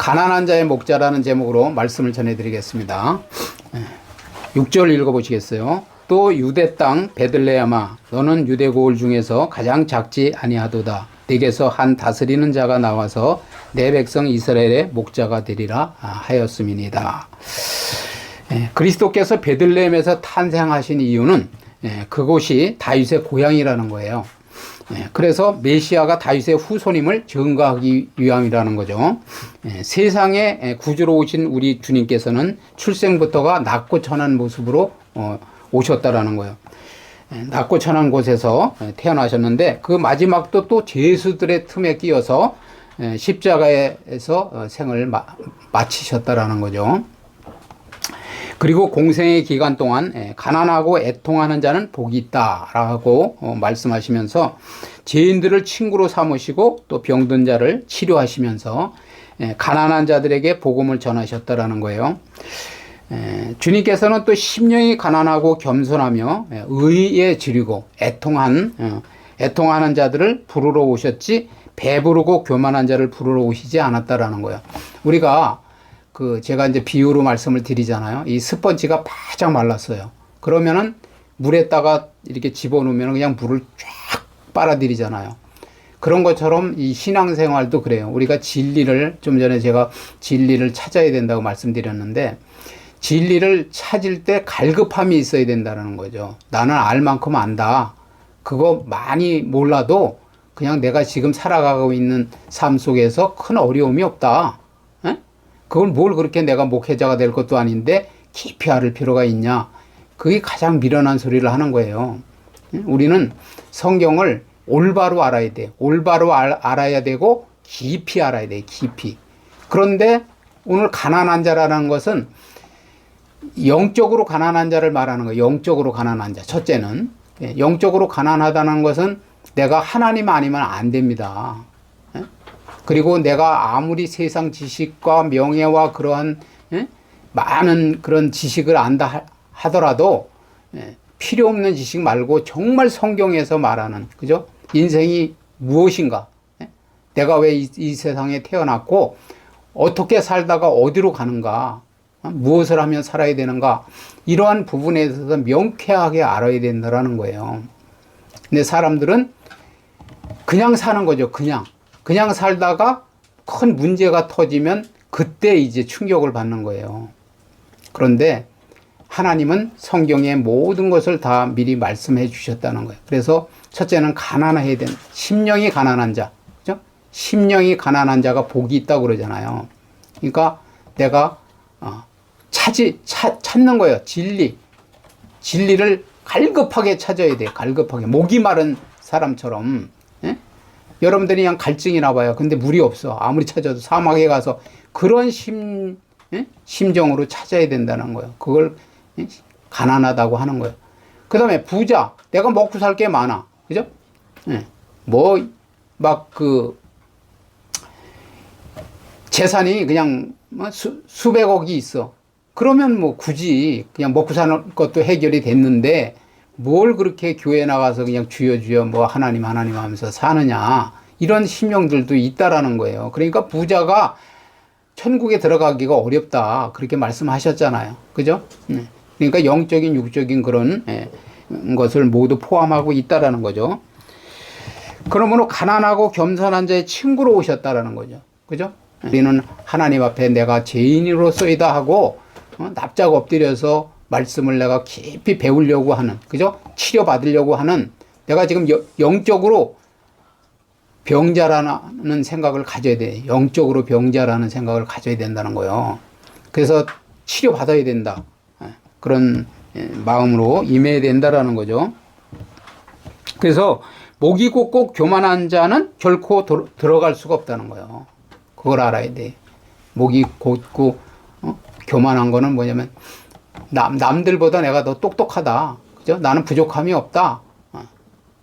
가난한 자의 목자라는 제목으로 말씀을 전해드리겠습니다. 6절 읽어보시겠어요? 또 유대 땅 베들레헴아 너는 유대 고을 중에서 가장 작지 아니하도다. 내게서 한 다스리는 자가 나와서 내 백성 이스라엘의 목자가 되리라 하였음이니이다. 예, 그리스도께서 베들레헴에서 탄생하신 이유는 예, 그곳이 다윗의 고향이라는 거예요. 예, 그래서 메시아가 다윗의 후손임을 증거하기 위함이라는 거죠. 예, 세상에 예, 구주로 오신 우리 주님께서는 출생부터가 낮고 천한 모습으로 어, 오셨다라는 거예요. 예, 낮고 천한 곳에서 예, 태어나셨는데 그 마지막도 또 죄수들의 틈에 끼어서 예, 십자가에서 어, 생을 마, 마치셨다라는 거죠. 그리고 공생의 기간 동안 예, 가난하고 애통하는 자는 복이 있다라고 어, 말씀하시면서 죄인들을 친구로 삼으시고 또 병든 자를 치료하시면서 예, 가난한 자들에게 복음을 전하셨다라는 거예요. 예, 주님께서는 또 심령이 가난하고 겸손하며 예, 의에 지르고 애통한 어, 애통하는 자들을 부르러 오셨지 배부르고 교만한 자를 부르러 오시지 않았다라는 거예요. 우리가 그 제가 이제 비유로 말씀을 드리잖아요. 이 스펀지가 바짝 말랐어요. 그러면은 물에다가 이렇게 집어넣으면 그냥 물을 쫙 빨아들이잖아요. 그런 것처럼 이 신앙생활도 그래요. 우리가 진리를 좀 전에 제가 진리를 찾아야 된다고 말씀드렸는데 진리를 찾을 때 갈급함이 있어야 된다는 거죠. 나는 알 만큼 안다. 그거 많이 몰라도 그냥 내가 지금 살아가고 있는 삶 속에서 큰 어려움이 없다. 에? 그걸 뭘 그렇게 내가 목회자가 될 것도 아닌데 깊이 알을 필요가 있냐. 그게 가장 미련한 소리를 하는 거예요. 우리는 성경을 올바로 알아야 돼. 올바로 알, 알아야 되고 깊이 알아야 돼. 깊이. 그런데 오늘 가난한 자라는 것은 영적으로 가난한 자를 말하는 거예요. 영적으로 가난한 자. 첫째는 예, 영적으로 가난하다는 것은 내가 하나님 아니면 안 됩니다. 예? 그리고 내가 아무리 세상 지식과 명예와 그러한 예? 많은 그런 지식을 안다 하더라도 예, 필요 없는 지식 말고 정말 성경에서 말하는 그죠? 인생이 무엇인가? 예? 내가 왜이 세상에 태어났고 어떻게 살다가 어디로 가는가? 어? 무엇을 하면 살아야 되는가? 이러한 부분에 있어서 명쾌하게 알아야 된다라는 거예요. 근데 사람들은 그냥 사는 거죠. 그냥. 그냥 살다가 큰 문제가 터지면 그때 이제 충격을 받는 거예요. 그런데 하나님은 성경의 모든 것을 다 미리 말씀해 주셨다는 거예요. 그래서 첫째는 가난해야 되는, 심령이 가난한 자. 그죠? 심령이 가난한 자가 복이 있다고 그러잖아요. 그러니까 내가, 어, 찾이, 찾, 찾는 거예요. 진리. 진리를 갈급하게 찾아야 돼요. 갈급하게. 목이 마른 사람처럼. 예? 여러분들이 그냥 갈증이 나 봐요. 근데 물이 없어. 아무리 찾아도 사막에 가서 그런 심, 예? 심정으로 찾아야 된다는 거예요. 그걸 예? 가난하다고 하는 거예요. 그 다음에 부자. 내가 먹고 살 게 많아. 그죠? 예. 뭐, 막 그, 재산이 그냥 뭐 수, 수백억이 있어. 그러면 뭐 굳이 그냥 먹고 사는 것도 해결이 됐는데 뭘 그렇게 교회 나가서 그냥 주여 주여 뭐 하나님 하나님 하면서 사느냐 이런 심령들도 있다라는 거예요. 그러니까 부자가 천국에 들어가기가 어렵다 그렇게 말씀하셨잖아요. 그죠? 네. 그러니까 영적인 육적인 그런 예, 것을 모두 포함하고 있다라는 거죠. 그러므로 가난하고 겸손한 자의 친구로 오셨다라는 거죠. 그죠? 우리는 하나님 앞에 내가 죄인으로서이다 하고 어, 납작 엎드려서 말씀을 내가 깊이 배우려고 하는, 그죠? 치료받으려고 하는, 내가 지금 여, 영적으로 병자라는 생각을 가져야 돼. 영적으로 병자라는 생각을 가져야 된다는 거예요. 그래서 치료받아야 된다. 예, 그런 예, 마음으로 임해야 된다라는 거죠. 그래서 목이 곧고 교만한 자는 결코 도, 들어갈 수가 없다는 거예요. 그걸 알아야 돼. 목이 곧고 어? 교만한 거는 뭐냐면 남, 남들보다 내가 더 똑똑하다. 그죠? 나는 부족함이 없다. 어.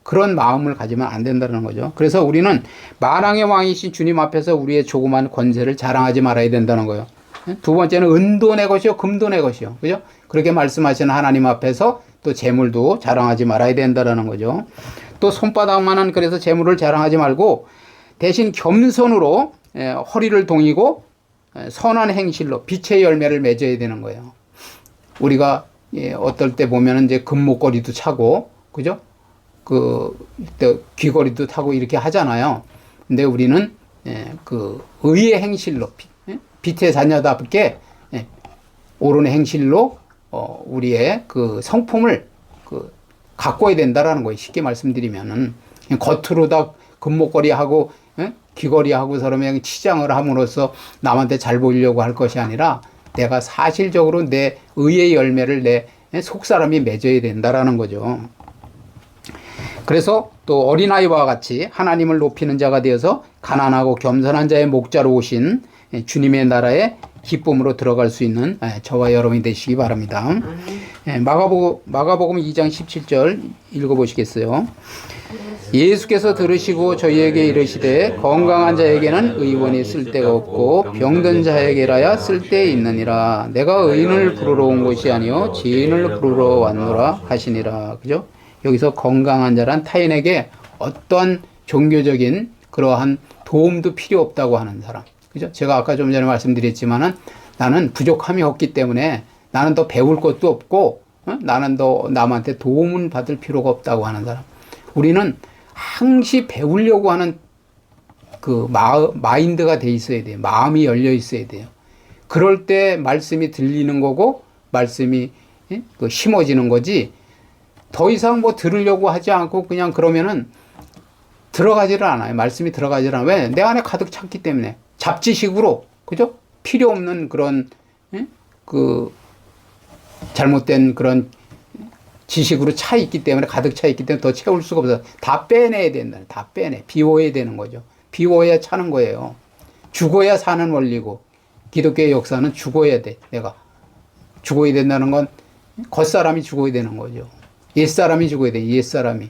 그런 마음을 가지면 안 된다는 거죠. 그래서 우리는 만왕의 왕이신 주님 앞에서 우리의 조그만 권세를 자랑하지 말아야 된다는 거예요. 예? 두 번째는 은도 내 것이요, 금도 내 것이요. 그죠? 그렇게 말씀하시는 하나님 앞에서 또 재물도 자랑하지 말아야 된다는 거죠. 또 손바닥만한 그래서 재물을 자랑하지 말고 대신 겸손으로 예, 허리를 동이고 에, 선한 행실로 빛의 열매를 맺어야 되는 거예요. 우리가 예, 어떨 때 보면은 이제 금목걸이도 차고 그죠? 그또 귀걸이도 타고 이렇게 하잖아요. 근데 우리는 예, 그 의의 행실로 빛, 예? 빛의 자녀답게 예, 옳은 행실로 어, 우리의 그 성품을 그 가꿔야 된다라는 거예요. 쉽게 말씀드리면은 겉으로 다 금목걸이 하고 예? 귀걸이 하고 서러면 치장을 함으로써 남한테 잘 보이려고 할 것이 아니라 내가 사실적으로 내 의의 열매를 내 예? 속사람이 맺어야 된다라는 거죠. 그래서 또 어린아이와 같이 하나님을 높이는 자가 되어서 가난하고 겸손한 자의 목자로 오신 예, 주님의 나라에 기쁨으로 들어갈 수 있는 예, 저와 여러분이 되시기 바랍니다. 예, 마가복음, 마가복음 2장 17절 읽어 보시겠어요? 예수께서 들으시고 저희에게 이르시되 건강한 자에게는 의원이 쓸데가 없고 병든 자에게라야 쓸데 있느니라 내가 의인을 부르러 온 것이 아니요 지인을 부르러 왔노라 하시니라 그죠? 여기서 건강한 자란 타인에게 어떤 종교적인 그러한 도움도 필요 없다고 하는 사람 그죠? 제가 아까 좀 전에 말씀드렸지만은 나는 부족함이 없기 때문에 나는 더 배울 것도 없고 어? 나는 더 남한테 도움을 받을 필요가 없다고 하는 사람 우리는 항시 배우려고 하는 그 마, 마인드가 돼 있어야 돼요. 마음이 열려 있어야 돼요. 그럴 때 말씀이 들리는 거고 말씀이 예? 그 심어지는 거지. 더 이상 뭐 들으려고 하지 않고 그냥 그러면은 들어가지를 않아요. 말씀이 들어가지를 않아요. 왜? 내 안에 가득 찼기 때문에 잡지식으로 그죠? 필요 없는 그런 예? 그 잘못된 그런 지식으로 차 있기 때문에 가득 차 있기 때문에 더 채울 수가 없어. 다 빼내야 된다. 다 빼내. 비워야 되는 거죠. 비워야 차는 거예요. 죽어야 사는 원리고 기독교의 역사는 죽어야 돼. 내가 죽어야 된다는 건 겉사람이 죽어야 되는 거죠. 옛사람이 죽어야 돼. 옛사람이.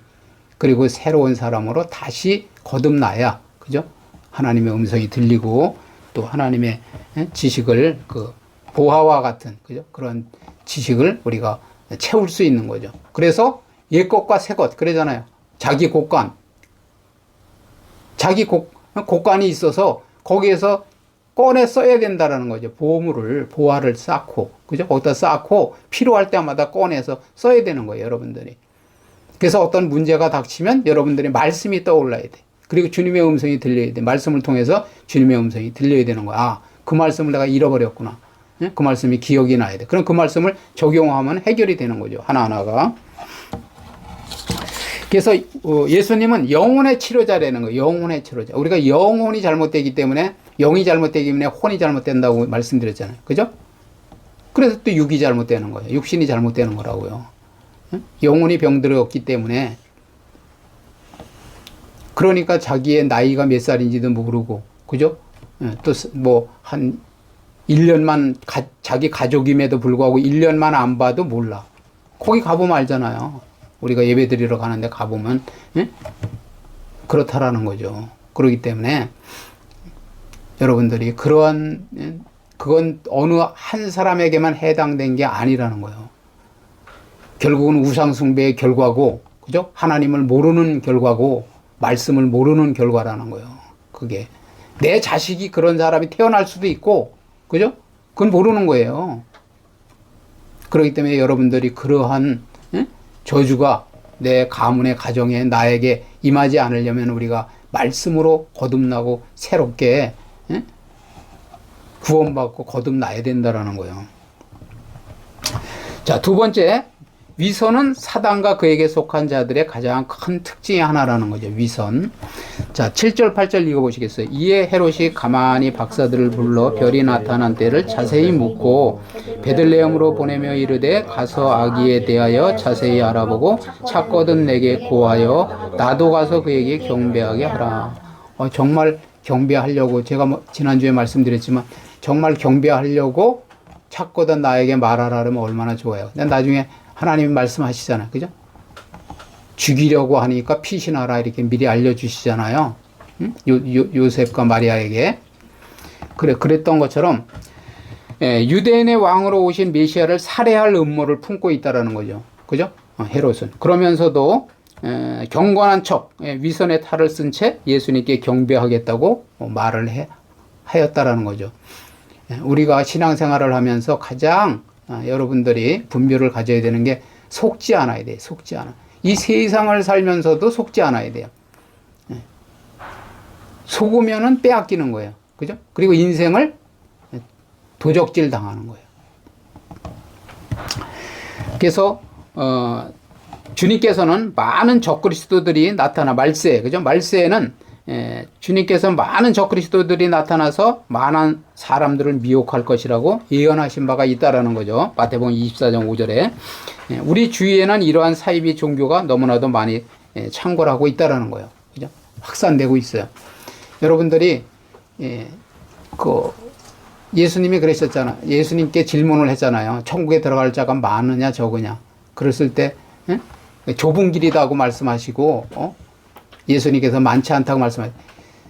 그리고 새로운 사람으로 다시 거듭나야 그죠? 하나님의 음성이 들리고 또 하나님의 예, 지식을 그 보화와 같은 그죠? 그런 지식을 우리가 채울 수 있는 거죠. 그래서 옛 것과 새 것, 그러잖아요. 자기 곡간. 자기 곡, 곡간이 있어서 거기에서 꺼내 써야 된다라는 거죠. 보물을, 보화를 쌓고, 그죠? 거기다 쌓고 필요할 때마다 꺼내서 써야 되는 거예요, 여러분들이. 그래서 어떤 문제가 닥치면 여러분들이 말씀이 떠올라야 돼. 그리고 주님의 음성이 들려야 돼. 말씀을 통해서 주님의 음성이 들려야 되는 거야. 아, 그 말씀을 내가 잃어버렸구나. 예? 그 말씀이 기억이 나야 돼. 그럼 그 말씀을 적용하면 해결이 되는 거죠. 하나하나가. 그래서 어, 예수님은 영혼의 치료자라는 거예요. 영혼의 치료자. 우리가 영혼이 잘못되기 때문에 영이 잘못되기 때문에 혼이 잘못된다고 말씀드렸잖아요. 그죠? 그래서 또 육이 잘못되는 거예요. 육신이 잘못되는 거라고요. 예? 영혼이 병들었기 때문에 그러니까 자기의 나이가 몇 살인지도 모르고 그죠? 예, 또뭐 한 1년만 가, 자기 가족임에도 불구하고 1년만 안 봐도 몰라. 거기 가보면 알잖아요. 우리가 예배 드리러 가는데 가보면 예? 그렇다라는 거죠. 그러기 때문에 여러분들이 그러한 예? 그건 어느 한 사람에게만 해당된 게 아니라는 거예요. 결국은 우상 숭배의 결과고 그죠? 하나님을 모르는 결과고 말씀을 모르는 결과라는 거예요. 그게 내 자식이 그런 사람이 태어날 수도 있고 그죠? 그건 모르는 거예요. 그렇기 때문에 여러분들이 그러한 예? 저주가 내 가문의 가정에 나에게 임하지 않으려면 우리가 말씀으로 거듭나고 새롭게 예? 구원받고 거듭나야 된다라는 거예요. 자, 두 번째 위선은 사단과 그에게 속한 자들의 가장 큰 특징이 하나라는 거죠. 위선. 자, 7절, 8절 읽어보시겠어요? 이에 헤롯이 가만히 박사들을 불러 별이 나타난 때를 자세히 묻고 베들레헴으로 보내며 이르되 가서 아기에 대하여 자세히 알아보고 찾거든 내게 고하여 나도 가서 그에게 경배하게 하라. 어, 정말 경배하려고 제가 뭐 지난주에 말씀드렸지만 정말 경배하려고 찾거든 나에게 말하라 그러면 얼마나 좋아요. 나중에 하나님이 말씀하시잖아요. 그죠? 죽이려고 하니까 피신하라 이렇게 미리 알려주시잖아요. 요, 요, 요셉과 마리아에게. 그래, 그랬던 것처럼, 예, 유대인의 왕으로 오신 메시아를 살해할 음모를 품고 있다라는 거죠. 그죠? 어, 헤롯은. 그러면서도, 에, 경건한 척, 예, 위선의 탈을 쓴 채 예수님께 경배하겠다고 어, 말을 해, 하였다라는 거죠. 예, 우리가 신앙생활을 하면서 가장 아, 여러분들이 분별을 가져야 되는 게 속지 않아야 돼. 속지 않아. 이 세상을 살면서도 속지 않아야 돼요. 예. 속으면은 빼앗기는 거예요. 그죠? 그리고 인생을 도적질 당하는 거예요. 그래서 어, 주님께서는 많은 적그리스도들이 나타나 말세 그죠? 말세에는 예, 주님께서 많은 적그리스도들이 나타나서 많은 사람들을 미혹할 것이라고 예언하신 바가 있다라는 거죠. 마태복음 24장 5절에 예, 우리 주위에는 이러한 사이비 종교가 너무나도 많이 예, 창궐하고 있다라는 거예요. 그죠? 확산되고 있어요. 여러분들이 예, 그 예수님이 그러셨잖아. 예수님께 질문을 했잖아요. 천국에 들어갈 자가 많으냐 적으냐. 그랬을 때 예? 좁은 길이다고 말씀하시고 어? 예수님께서 많지 않다고 말씀하셨.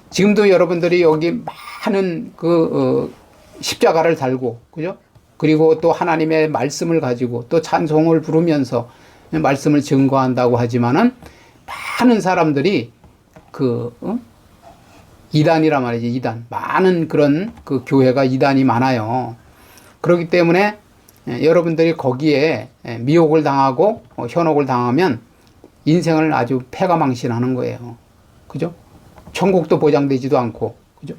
지금도 여러분들이 여기 많은 그 어, 십자가를 달고 그죠? 그리고 또 하나님의 말씀을 가지고 또 찬송을 부르면서 말씀을 증거한다고 하지만은 많은 사람들이 그 어? 이단이란 말이지 이단 많은 그런 그 교회가 이단이 많아요. 그렇기 때문에 예, 여러분들이 거기에 예, 미혹을 당하고 어, 현혹을 당하면 인생을 아주 패가망신하는 거예요. 그죠? 천국도 보장되지도 않고 그죠?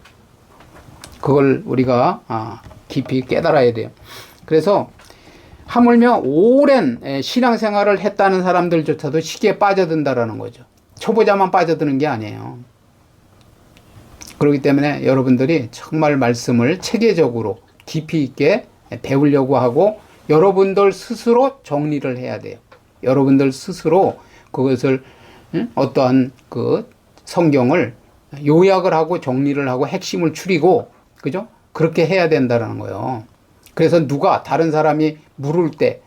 그걸 우리가 아, 깊이 깨달아야 돼요. 그래서 하물며 오랜 예, 신앙생활을 했다는 사람들조차도 시기에 빠져든다라는 거죠. 초보자만 빠져드는 게 아니에요. 그렇기 때문에 여러분들이 정말 말씀을 체계적으로 깊이 있게 배우려고 하고 여러분들 스스로 정리를 해야 돼요. 여러분들 스스로 그것을 어떠한 그 성경을 요약을 하고 정리를 하고 핵심을 추리고 그죠? 그렇게 해야 된다는 거예요. 그래서 누가 다른 사람이 물을 때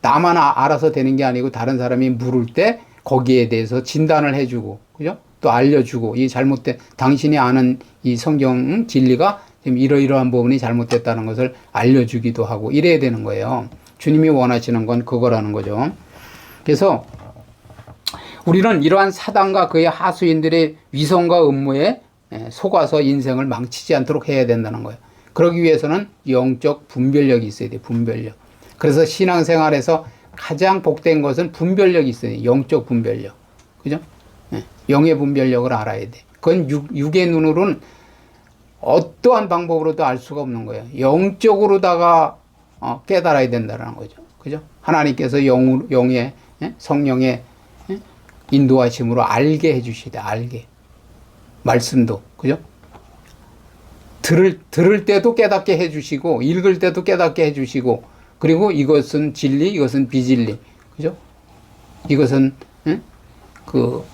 나만 아, 알아서 되는 게 아니고 다른 사람이 물을 때 거기에 대해서 진단을 해주고 그죠? 또 알려주고 이 잘못된 당신이 아는 이 성경 진리가 지금 이러이러한 부분이 잘못됐다는 것을 알려주기도 하고 이래야 되는 거예요. 주님이 원하시는 건 그거라는 거죠. 그래서 우리는 이러한 사단과 그의 하수인들의 위선과 음모에 속아서 인생을 망치지 않도록 해야 된다는 거예요. 그러기 위해서는 영적 분별력이 있어야 돼, 분별력. 그래서 신앙생활에서 가장 복된 것은 분별력이 있어야 돼, 영적 분별력. 그죠? 영의 분별력을 알아야 돼. 그건 육, 육의 눈으로는 어떠한 방법으로도 알 수가 없는 거예요. 영적으로다가 어, 깨달아야 된다는 거죠. 그죠? 하나님께서 영, 영의, 예? 성령의 예? 인도하심으로 알게 해주시되, 알게. 말씀도, 그죠? 들을, 들을 때도 깨닫게 해주시고, 읽을 때도 깨닫게 해주시고, 그리고 이것은 진리, 이것은 비진리, 그죠? 이것은, 예? 그,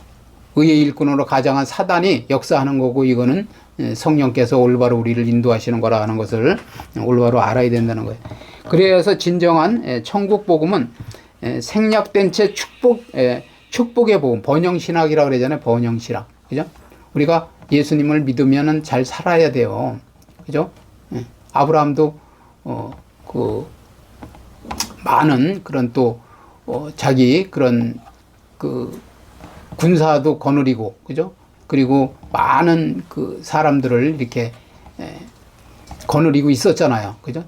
의의 일꾼으로 가장한 사단이 역사하는 거고, 이거는 성령께서 올바로 우리를 인도하시는 거라 하는 것을 올바로 알아야 된다는 거예요. 그래서 진정한 천국 복음은 생략된 채 축복 축복의 복음 번영 신학이라고 그러잖아요. 번영 신학. 그죠? 우리가 예수님을 믿으면은 잘 살아야 돼요. 그죠? 아브라함도 어 그 많은 그런 또 어, 자기 그런 그 군사도 거느리고 그죠? 그리고 많은 그 사람들을 이렇게 에, 거느리고 있었잖아요. 그죠?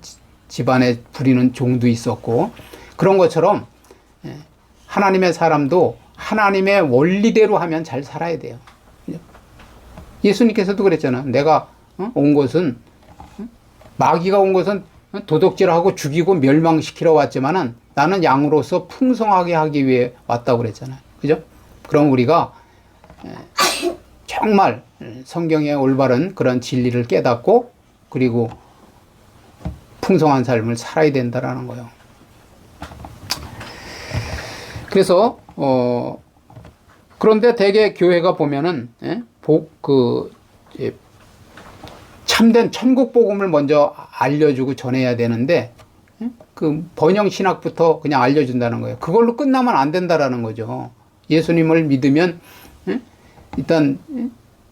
집안에 부리는 종도 있었고 그런 것처럼 에, 하나님의 사람도 하나님의 원리대로 하면 잘 살아야 돼요. 예수님께서도 그랬잖아. 내가 어? 온 것은 어? 마귀가 온 것은 도둑질하고 죽이고 멸망시키러 왔지만은 나는 양으로서 풍성하게 하기 위해 왔다고 그랬잖아요. 그죠? 그럼 우리가 정말 성경의 올바른 그런 진리를 깨닫고 그리고 풍성한 삶을 살아야 된다라는 거예요. 그래서 어 그런데 대개 교회가 보면은 예? 복 그 예, 참된 천국 복음을 먼저 알려주고 전해야 되는데 예? 그 번영 신학부터 그냥 알려준다는 거예요. 그걸로 끝나면 안 된다라는 거죠. 예수님을 믿으면 예? 일단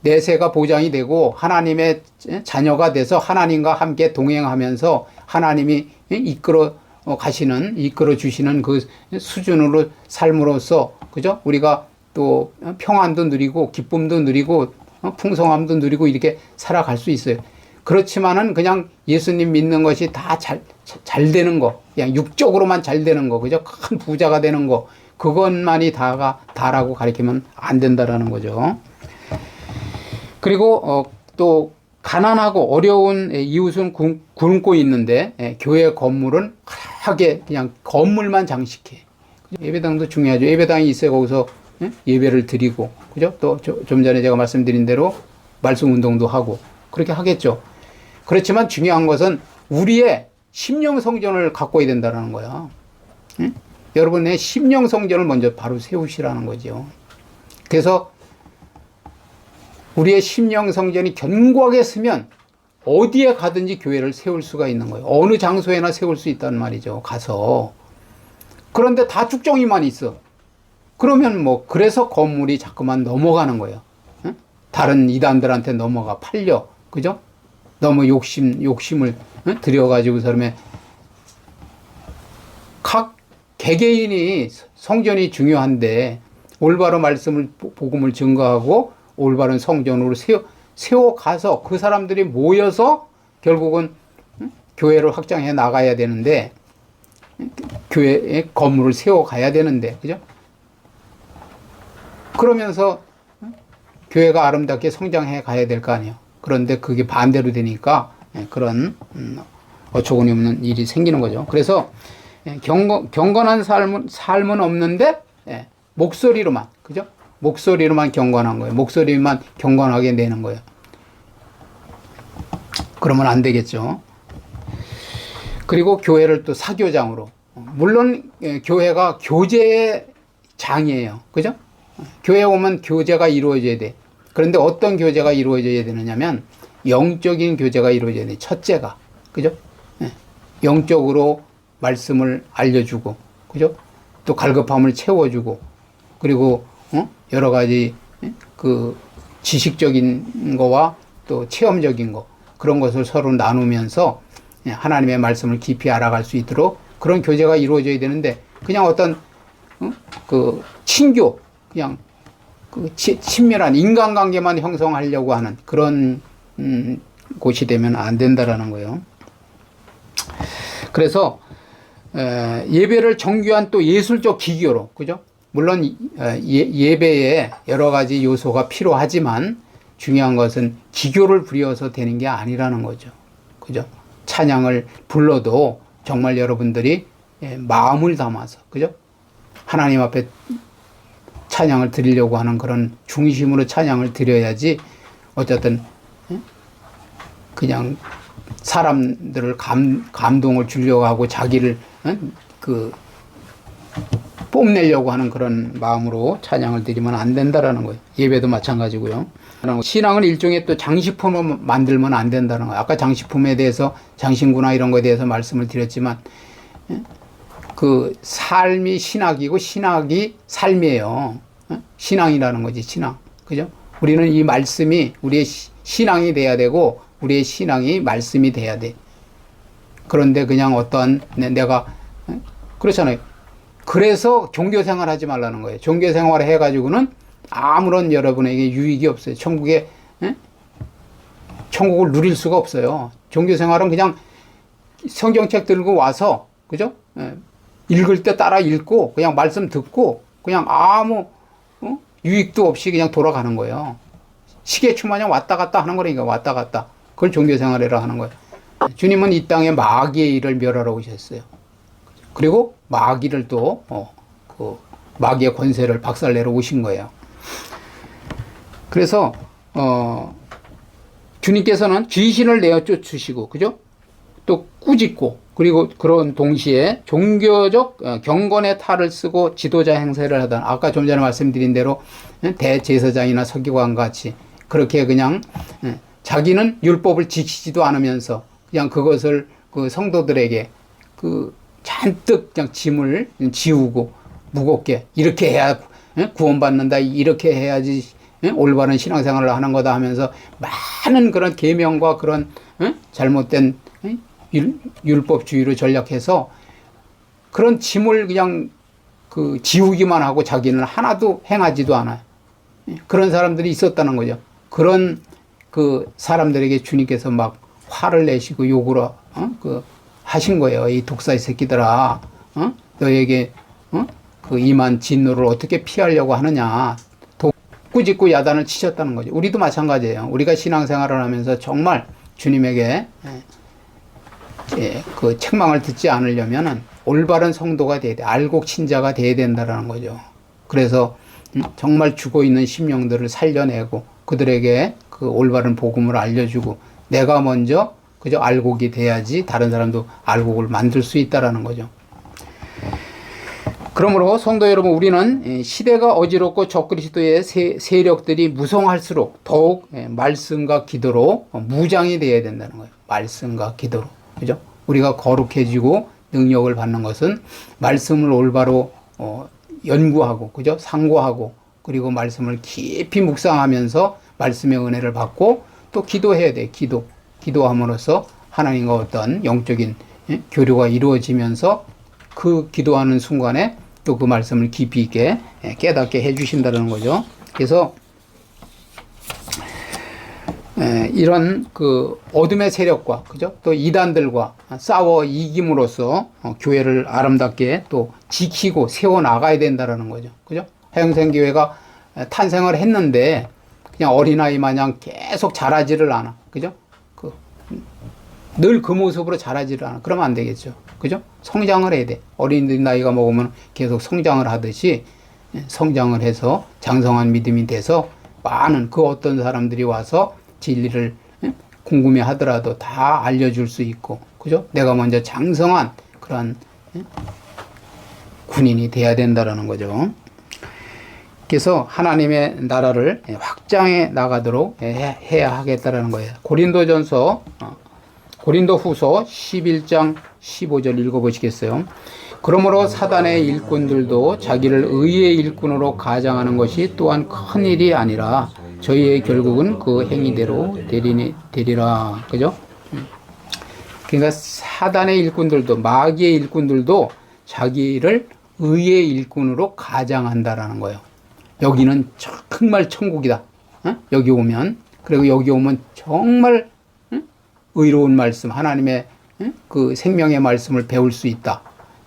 내세가 보장이 되고 하나님의 자녀가 돼서 하나님과 함께 동행하면서 하나님이 이끌어 가시는 이끌어 주시는 그 수준으로 삶으로써 그죠? 우리가 또 평안도 누리고 기쁨도 누리고 풍성함도 누리고 이렇게 살아갈 수 있어요. 그렇지만은 그냥 예수님 믿는 것이 다잘잘 되는 거, 그냥 육적으로만 잘 되는 거, 그죠? 큰 부자가 되는 거, 그것만이 다가 다라고 가리키면 안 된다라는 거죠. 그리고 어, 또 가난하고 어려운 이웃은 굶- 굶고 있는데 예, 교회 건물은 하게 그냥 건물만 장식해. 예배당도 중요하죠. 예배당이 있어야 거기서 예? 예배를 드리고 그죠? 또 좀 전에 제가 말씀드린 대로 말씀 운동도 하고 그렇게 하겠죠. 그렇지만 중요한 것은 우리의 심령 성전을 가꿔야 된다는 거야. 예? 여러분의 심령 성전을 먼저 바로 세우시라는 거죠. 그래서 우리의 심령 성전이 견고하게 쓰면 어디에 가든지 교회를 세울 수가 있는 거예요. 어느 장소에나 세울 수 있단 말이죠. 가서. 그런데 다 쭉정이만 있어. 그러면 뭐 그래서 건물이 자꾸만 넘어가는 거예요. 응? 다른 이단들한테 넘어가 팔려. 그죠? 너무 욕심 욕심을 응? 들여 가지고 그러면 각 개개인이 성전이 중요한데 올바른 말씀을 보- 복음을 증거하고 올바른 성전으로 세워 세워 가서 그 사람들이 모여서 결국은 응? 교회를 확장해 나가야 되는데 응? 교회의 건물을 세워 가야 되는데 그죠? 그러면서 응? 교회가 아름답게 성장해 가야 될 거 아니에요. 그런데 그게 반대로 되니까 예, 그런 음, 어처구니 없는 일이 생기는 거죠. 그래서 예, 경건, 경건한 삶은, 삶은 없는데, 예, 목소리로만, 그죠? 목소리로만 경건한 거예요. 목소리만 경건하게 내는 거예요. 그러면 안 되겠죠. 그리고 교회를 또 사교장으로. 물론, 예, 교회가 교제의 장이에요. 그죠? 교회 오면 교제가 이루어져야 돼. 그런데 어떤 교제가 이루어져야 되느냐면, 영적인 교제가 이루어져야 돼. 첫째가. 그죠? 예, 영적으로 말씀을 알려주고, 그죠? 또 갈급함을 채워주고, 그리고 어? 여러 가지 예? 그 지식적인 거와 또 체험적인 거 그런 것을 서로 나누면서 예, 하나님의 말씀을 깊이 알아갈 수 있도록 그런 교제가 이루어져야 되는데 그냥 어떤 어? 그 친교 그냥 그 치- 친밀한 인간관계만 형성하려고 하는 그런 음, 곳이 되면 안 된다라는 거예요. 그래서 에, 예배를 정교한 또 예술적 기교로 그죠? 물론 이- 에, 예, 예배에 여러 가지 요소가 필요하지만 중요한 것은 기교를 부려서 되는 게 아니라는 거죠. 그죠? 찬양을 불러도 정말 여러분들이 예, 마음을 담아서 그죠? 하나님 앞에 찬양을 드리려고 하는 그런 중심으로 찬양을 드려야지 어쨌든 예? 그냥 사람들을 감, 감동을 주려고 하고 자기를 어? 그 뽐내려고 하는 그런 마음으로 찬양을 드리면 안 된다라는 거예요. 예배도 마찬가지고요. 신앙을 일종의 또 장식품으로 만들면 안 된다는 거예요. 아까 장식품에 대해서 장신구나 이런 거에 대해서 말씀을 드렸지만 예? 그 삶이 신학이고 신학이 삶이에요. 어? 신앙이라는 거지 신앙. 그죠? 우리는 이 말씀이 우리의 시- 신앙이 돼야 되고 우리의 신앙이 말씀이 돼야 돼. 그런데 그냥 어떤 내- 내가 어? 그렇잖아요. 그래서 종교 생활 하지 말라는 거예요. 종교 생활을 해가지고는 아무런 여러분에게 유익이 없어요. 천국에 예? 천국을 누릴 수가 없어요. 종교 생활은 그냥 성경책 들고 와서 그죠? 예. 읽을 때 따라 읽고 그냥 말씀 듣고 그냥 아무 어? 유익도 없이 그냥 돌아가는 거예요. 시계추 마냥 왔다 갔다 하는 거니까 왔다 갔다. 그걸 종교 생활이라 하는 거예요. 주님은 이 땅에 마귀의 일을 멸하러 오셨어요. 그리고 마귀를 또, 어, 그, 마귀의 권세를 박살내러 오신 거예요. 그래서, 어, 주님께서는 귀신을 내어 쫓으시고, 그죠? 또 꾸짖고, 그리고 그런 동시에 종교적 어, 경건의 탈을 쓰고 지도자 행세를 하던, 아까 좀 전에 말씀드린 대로 예, 대제사장이나 서기관 같이 그렇게 그냥 예, 자기는 율법을 지키지도 않으면서 그냥 그것을 그 성도들에게 그 잔뜩 그냥 짐을 지우고 무겁게 이렇게 해야 예? 구원받는다 이렇게 해야지 예? 올바른 신앙생활을 하는 거다 하면서 많은 그런 계명과 그런 예? 잘못된 예? 율, 율법주의로 전략해서 그런 짐을 그냥 그 지우기만 하고 자기는 하나도 행하지도 않아요. 예? 그런 사람들이 있었다는 거죠. 그런 그 사람들에게 주님께서 막 화를 내시고 욕을 어? 그 하신 거예요. 이 독사의 새끼들아, 어? 너에게 어? 그 임한 진노를 어떻게 피하려고 하느냐. 도- 꾸짖고 야단을 치셨다는 거죠. 우리도 마찬가지예요. 우리가 신앙생활을 하면서 정말 주님에게 예, 예, 그 책망을 듣지 않으려면은 올바른 성도가 돼야 돼. 알곡 신자가 돼야 된다라는 거죠. 그래서 음, 정말 죽어 있는 심령들을 살려내고 그들에게 그 올바른 복음을 알려주고 내가 먼저 그저 알곡이 돼야지 다른 사람도 알곡을 만들 수 있다라는 거죠. 그러므로 성도 여러분 우리는 예, 시대가 어지럽고 적그리스도의 세, 세력들이 무성할수록 더욱 예, 말씀과 기도로 어, 무장이 되어야 된다는 거예요. 말씀과 기도로. 그죠? 우리가 거룩해지고 능력을 받는 것은 말씀을 올바로 어, 연구하고 그죠? 상고하고 그리고 말씀을 깊이 묵상하면서 말씀의 은혜를 받고 또 기도해야 돼. 기도. 기도함으로써 하나님과 어떤 영적인 예, 교류가 이루어지면서 그 기도하는 순간에 또 그 말씀을 깊이 있게 예, 깨닫게 해주신다는 거죠. 그래서 에, 이런 그 어둠의 세력과 그죠? 또 이단들과 싸워 이김으로써 어, 교회를 아름답게 또 지키고 세워 나가야 된다라는 거죠. 그죠? 해영생 교회가 탄생을 했는데 그냥 어린아이 마냥 계속 자라지를 않아. 그죠? 그늘그 모습으로 자라지를 않아. 그러면 안 되겠죠. 그죠? 성장을 해야 돼. 어린이들이 나이가 먹으면 계속 성장을 하듯이 예, 성장을 해서 장성한 믿음이 돼서 많은 그 어떤 사람들이 와서 진리를 예, 궁금해 하더라도 다 알려줄 수 있고, 그죠? 내가 먼저 장성한 그런 예, 군인이 돼야 된다라는 거죠. 그래서 하나님의 나라를 확장해 나가도록 해- 해야 하겠다라는 거예요. 고린도전서 어, 고린도 후서 11장 15절 읽어보시겠어요? 그러므로 사단의 일꾼들도 자기를 의의 일꾼으로 가장하는 것이 또한 큰 일이 아니라 저희의 결국은 그 행위대로 되리니, 되리라. 그죠? 음. 그러니까 사단의 일꾼들도, 마귀의 일꾼들도 자기를 의의 일꾼으로 가장한다라는 거예요. 여기는 정말 천국이다. 어? 여기 오면, 그리고 여기 오면 정말 응? 의로운 말씀, 하나님의 응? 그 생명의 말씀을 배울 수 있다.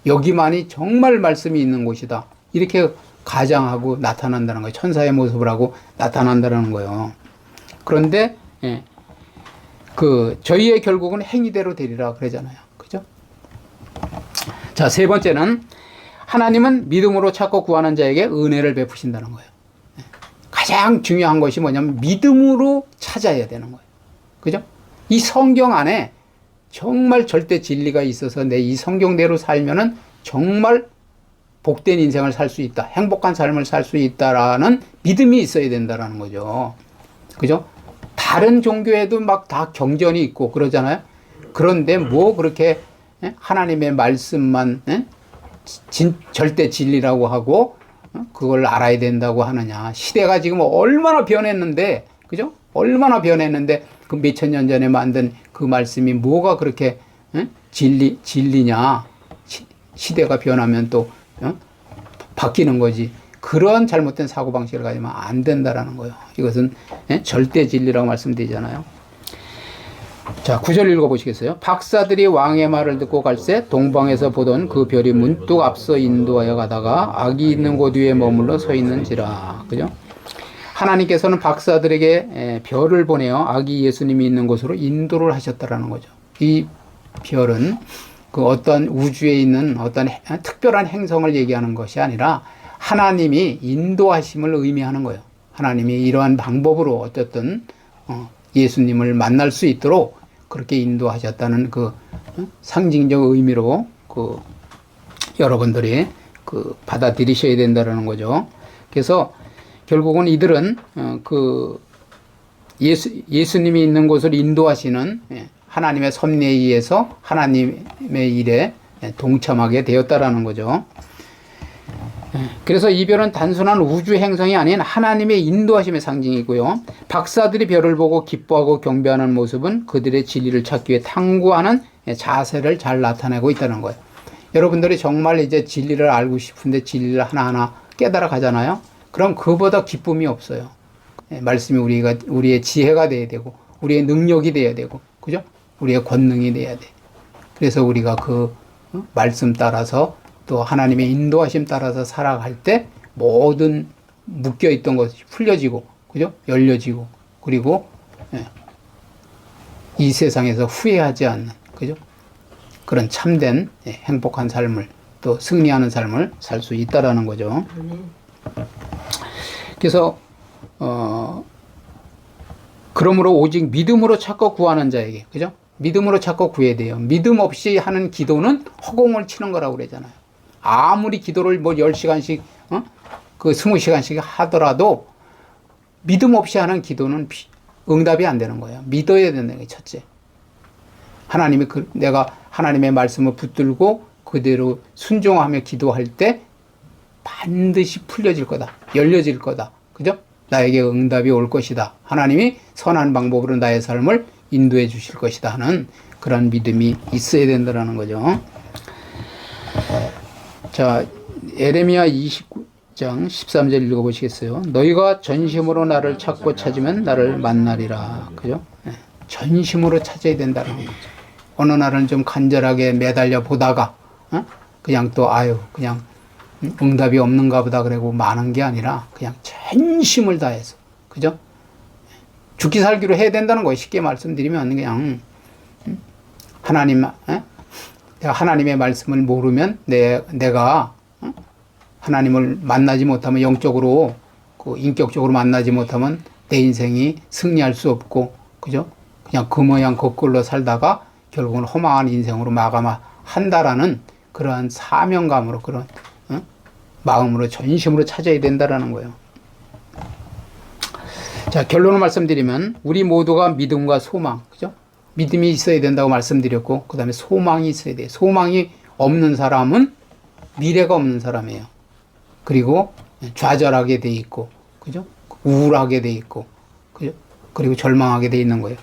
여기만이 정말 말씀이 있는 곳이다. 이렇게 가장하고 나타난다는 거예요. 천사의 모습을 하고 나타난다는 거예요. 그런데 예, 그 저희의 결국은 행위대로 되리라 그러잖아요. 그죠? 자, 세 번째는 하나님은 믿음으로 찾고 구하는 자에게 은혜를 베푸신다는 거예요. 예. 가장 중요한 것이 뭐냐면 믿음으로 찾아야 되는 거예요. 그죠? 이 성경 안에 정말 절대 진리가 있어서 내 이 성경대로 살면은 정말 복된 인생을 살 수 있다. 행복한 삶을 살 수 있다라는 믿음이 있어야 된다라는 거죠. 그죠? 다른 종교에도 막 다 경전이 있고 그러잖아요. 그런데 뭐 그렇게 예? 하나님의 말씀만 예? 진, 절대 진리라고 하고 어? 그걸 알아야 된다고 하느냐. 시대가 지금 얼마나 변했는데, 그죠? 얼마나 변했는데 그 몇천 년 전에 만든 그 말씀이 뭐가 그렇게 예? 진리 진리냐? 시, 시대가 변하면 또 어? 바뀌는 거지. 그런 잘못된 사고 방식을 가지면 안 된다라는 거예요. 이것은 예? 절대 진리라고 말씀드리잖아요. 자, 구절 읽어보시겠어요? 박사들이 왕의 말을 듣고 갈새 동방에서 보던 그 별이 문득 앞서 인도하여 가다가 악이 있는 곳 위에 머물러 서 있는지라. 그죠? 하나님께서는 박사들에게 에, 별을 보내어 아기 예수님이 있는 곳으로 인도를 하셨다라는 거죠. 이 별은 그 어떤 우주에 있는 어떤 해- 특별한 행성을 얘기하는 것이 아니라 하나님이 인도하심을 의미하는 거예요. 하나님이 이러한 방법으로 어쨌든 어, 예수님을 만날 수 있도록 그렇게 인도하셨다는 그 어, 상징적 의미로 그 여러분들이 그 받아들이셔야 된다라는 거죠. 그래서 결국은 이들은 어, 그 예수 예수님이 있는 곳을 인도하시는 예, 하나님의 섭리에 의해서 하나님의 일에 예, 동참하게 되었다라는 거죠. 예, 그래서 이 별은 단순한 우주 행성이 아닌 하나님의 인도하심의 상징이고요. 박사들이 별을 보고 기뻐하고 경배하는 모습은 그들의 진리를 찾기 위해 탐구하는 예, 자세를 잘 나타내고 있다는 거예요. 여러분들이 정말 이제 진리를 알고 싶은데 진리를 하나하나 깨달아 가잖아요. 그럼 그보다 기쁨이 없어요. 예, 말씀이 우리가 우리의 지혜가 돼야 되고 우리의 능력이 돼야 되고 그죠? 우리의 권능이 돼야 돼. 그래서 우리가 그 어? 말씀 따라서 또 하나님의 인도하심 따라서 살아갈 때 모든 묶여 있던 것이 풀려지고 그죠? 열려지고 그리고 예, 이 세상에서 후회하지 않는 그죠? 그런 참된 예, 행복한 삶을 또 승리하는 삶을 살 수 있다라는 거죠. 그래서 어 그러므로 오직 믿음으로 찾고 구하는 자에게 그죠? 믿음으로 찾고 구해야 돼요. 믿음 없이 하는 기도는 허공을 치는 거라고 그러잖아요. 아무리 기도를 뭐 10시간씩 어? 그 20시간씩 하더라도 믿음 없이 하는 기도는 비- 응답이 안 되는 거예요. 믿어야 된다는 게 첫째. 하나님이 그 내가 하나님의 말씀을 붙들고 그대로 순종하며 기도할 때 반드시 풀려질 거다. 열려질 거다. 그죠? 나에게 응답이 올 것이다. 하나님이 선한 방법으로 나의 삶을 인도해 주실 것이다 하는 그런 믿음이 있어야 된다는 거죠. 자, 에레미야 29장 13절 읽어 보시겠어요? 너희가 전심으로 나를 찾고 찾으면 나를 만나리라. 그죠? 예, 전심으로 찾아야 된다는 거죠. 어느 날은 좀 간절하게 매달려 보다가 어? 그냥 또 아유 그냥 음, 응답이 없는가 보다 그러고 마는 게 아니라 그냥 전심을 다해서 그죠? 죽기 살기로 해야 된다는 거예요. 쉽게 말씀드리면 그냥 음, 하나님 에? 내가 하나님의 말씀을 모르면 내 내가 어? 하나님을 만나지 못하면 영적으로 그 인격적으로 만나지 못하면 내 인생이 승리할 수 없고 그죠? 그냥 그 모양 거꾸로 살다가 결국은 허망한 인생으로 마감한다라는 그러한 사명감으로 그런 어? 마음으로 전심으로 찾아야 된다라는 거예요. 자 결론을 말씀드리면 우리 모두가 믿음과 소망 그죠? 믿음이 있어야 된다고 말씀드렸고 그 다음에 소망이 있어야 돼요. 소망이 없는 사람은 미래가 없는 사람이에요. 그리고 좌절하게 돼 있고 그죠? 우울하게 돼 있고 그죠? 그리고 절망하게 돼 있는 거예요.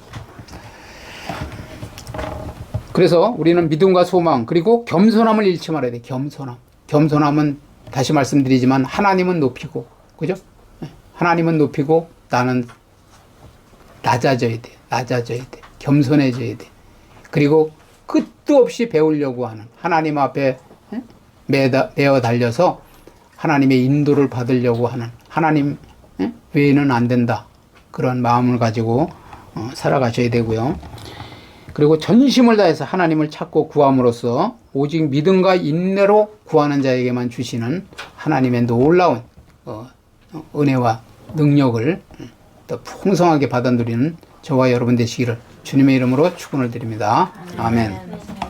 그래서 우리는 믿음과 소망 그리고 겸손함을 잃지 말아야 돼. 겸손함. 겸손함은 다시 말씀드리지만 하나님은 높이고 그죠? 예. 하나님은 높이고 나는 낮아져야 돼. 낮아져야 돼. 겸손해져야 돼. 그리고 끝도 없이 배우려고 하는 하나님 앞에 예? 매다, 매어 달려서 하나님의 인도를 받으려고 하는 하나님 예? 외에는 안 된다. 그런 마음을 가지고 어, 살아가셔야 되고요. 그리고 전심을 다해서 하나님을 찾고 구함으로써 오직 믿음과 인내로 구하는 자에게만 주시는 하나님의 놀라운 어, 어, 은혜와 능력을 더 풍성하게 받아 누리는 저와 여러분 되시기를 주님의 이름으로 축원을 드립니다. 아멘.